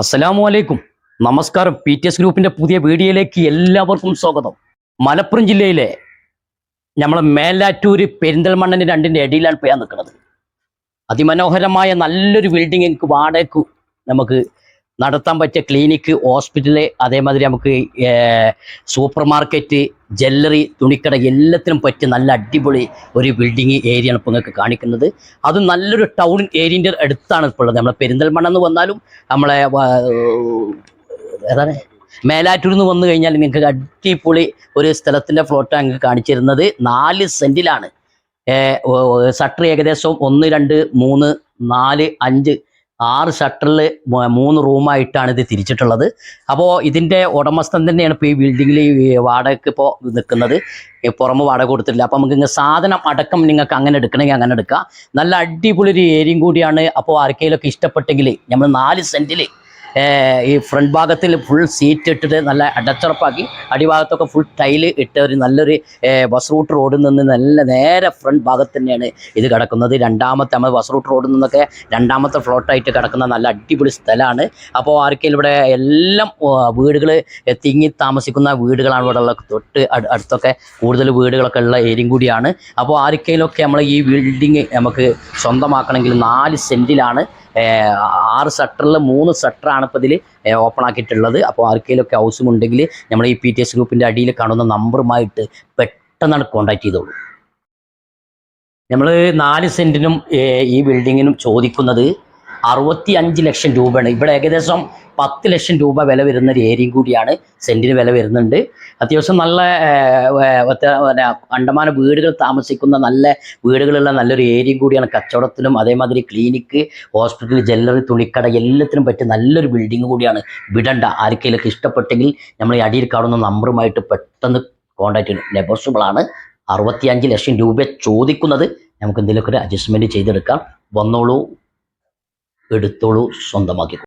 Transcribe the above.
അസ്സലാമു അലൈക്കും നമസ്കാരം. പി ടി എസ് ഗ്രൂപ്പിന്റെ പുതിയ വീഡിയോയിലേക്ക് എല്ലാവർക്കും സ്വാഗതം. മലപ്പുറം ജില്ലയിലെ നമ്മളെ മേലാറ്റൂര് പെരിന്തൽമണ്ണന് രണ്ടിന്റെ ഇടയിലാണ് പോയാൽ നിൽക്കുന്നത്. അതിമനോഹരമായ നല്ലൊരു ബിൽഡിംഗ് എനിക്ക് വാടകയ്ക്ക് നമുക്ക് നടത്താൻ പറ്റിയ ക്ലിനിക്ക് ഹോസ്പിറ്റൽ അതേമാതിരി നമുക്ക് സൂപ്പർ മാർക്കറ്റ് ജ്വല്ലറി തുണിക്കട എല്ലാത്തിനും പറ്റിയ നല്ല അടിപൊളി ഒരു ബിൽഡിംഗ് ഏരിയയാണ് ഇപ്പോൾ നിങ്ങൾക്ക് കാണിക്കുന്നത്. അത് നല്ലൊരു ടൗൺ ഏരിയന്റെ അടുത്താണ് ഇപ്പോൾ ഉള്ളത്. നമ്മളെ പെരിന്തൽമണ്ണ എന്ന് വന്നാലും നമ്മളെ ഏതാണ്? മേലാറ്റൂർ നിന്ന് വന്നു കഴിഞ്ഞാൽ നിങ്ങൾക്ക് അടിപൊളി ഒരു സ്ഥലത്തിന്റെ ഫ്ലോട്ടാണ് നിങ്ങൾക്ക് കാണിച്ചിരുന്നത് നാല് സെന്റിലാണ് സട്ടർ ഏകദേശം ഒന്ന് രണ്ട് മൂന്ന് നാല് അഞ്ച് ആറ് ഷട്ടറിൽ മൂന്ന് റൂമായിട്ടാണ് ഇത് തിരിച്ചിട്ടുള്ളത്. അപ്പോൾ ഇതിന്റെ ഉടമസ്ഥൻ തന്നെയാണ് ഇപ്പോൾ ഈ ബിൽഡിങ്ങിൽ വാടകയ്ക്ക് ഇപ്പോൾ നിൽക്കുന്നത്. പുറമ് വാടക കൊടുത്തിട്ടില്ല. അപ്പോൾ നമുക്ക് സാധനം അടക്കം നിങ്ങൾക്ക് അങ്ങനെ എടുക്കണമെങ്കിൽ അങ്ങനെ എടുക്കാം. നല്ല അടിപൊളി ഒരു ഏരിയയും കൂടിയാണ്. അപ്പോൾ ആർക്കെങ്കിലുമൊക്കെ ഇഷ്ടപ്പെട്ടെങ്കിൽ നമ്മൾ നാല് സെന്റിൽ ഈ ഫ്രണ്ട് ഭാഗത്തിൽ ഫുൾ സീറ്റ് ഇട്ടിട്ട് നല്ല അടച്ചുറപ്പാക്കി. അടിഭാഗത്തൊക്കെ ഫുൾ ടൈൽ ഇട്ട ഒരു നല്ലൊരു ബസ് റൂട്ട് റോഡിൽ നിന്ന് നല്ല നേരെ ഫ്രണ്ട് ഭാഗത്ത് തന്നെയാണ് ഇത് കിടക്കുന്നത്. രണ്ടാമത്തെ നമ്മൾ ബസ് റൂട്ട് റോഡിൽ നിന്നൊക്കെ രണ്ടാമത്തെ ഫ്ലോട്ടായിട്ട് കിടക്കുന്ന നല്ല അടിപൊളി സ്ഥലമാണ്. അപ്പോൾ ആർക്കെങ്കിലും ഇവിടെ എല്ലാം വീടുകൾ തിങ്ങി താമസിക്കുന്ന വീടുകളാണ് ഇവിടെ ഉള്ള തൊട്ട് അടുത്തൊക്കെ കൂടുതൽ വീടുകളൊക്കെ ഉള്ള ഏരിയയും കൂടിയാണ്. അപ്പോൾ ആർക്കെങ്കിലുമൊക്കെ നമ്മൾ ഈ ബിൽഡിങ് നമുക്ക് സ്വന്തമാക്കണമെങ്കിൽ നാല് സെന്റിലാണ് ആറ് സെക്ടറിൽ മൂന്ന് സെക്ടറാണ് ഇപ്പോൾ ഇതിൽ ഓപ്പൺ ആക്കിയിട്ടുള്ളത്. അപ്പോൾ ആർക്കെങ്കിലുമൊക്കെ ഹൗസും നമ്മൾ ഈ പി ടി എസ് ഗ്രൂപ്പിന്റെ അടിയിൽ കാണുന്ന നമ്പറുമായിട്ട് പെട്ടെന്നാണ് കോൺടാക്ട് ചെയ്തോളൂ. നമ്മൾ നാല് സെന്റിനും ഈ ബിൽഡിങ്ങിനും ചോദിക്കുന്നത് അറുപത്തി അഞ്ച് ലക്ഷം രൂപയാണ്. ഇവിടെ ഏകദേശം പത്ത് ലക്ഷം രൂപ വില വരുന്ന ഒരു ഏരിയയും കൂടിയാണ് സെന്റിന് വില വരുന്നുണ്ട്. അത്യാവശ്യം നല്ല അണ്ടമാന വീടുകൾ താമസിക്കുന്ന നല്ല വീടുകളുള്ള നല്ലൊരു ഏരിയയും കൂടിയാണ് കച്ചവടത്തിനും അതേമാതിരി ക്ലിനിക്ക് ഹോസ്പിറ്റൽ ജ്വല്ലറി തുണിക്കട എല്ലാത്തിനും പറ്റിയ നല്ലൊരു ബിൽഡിംഗ് കൂടിയാണ്. വിടണ്ട. ആർക്കെങ്കിലൊക്കെ ഇഷ്ടപ്പെട്ടെങ്കിൽ നമ്മൾ അടിയിൽ കാണുന്ന നമ്പറുമായിട്ട് പെട്ടെന്ന് നെഗോഷ്യബിൾ ആണ്. അറുപത്തിയഞ്ച് ലക്ഷം രൂപ ചോദിക്കുന്നത്. നമുക്ക് എന്തെങ്കിലുമൊക്കെ ഒരു അഡ്ജസ്റ്റ്മെന്റ് ചെയ്തെടുക്കാം. വന്നോളൂ. എടുത്തോളൂ സ്വന്തമാക്കി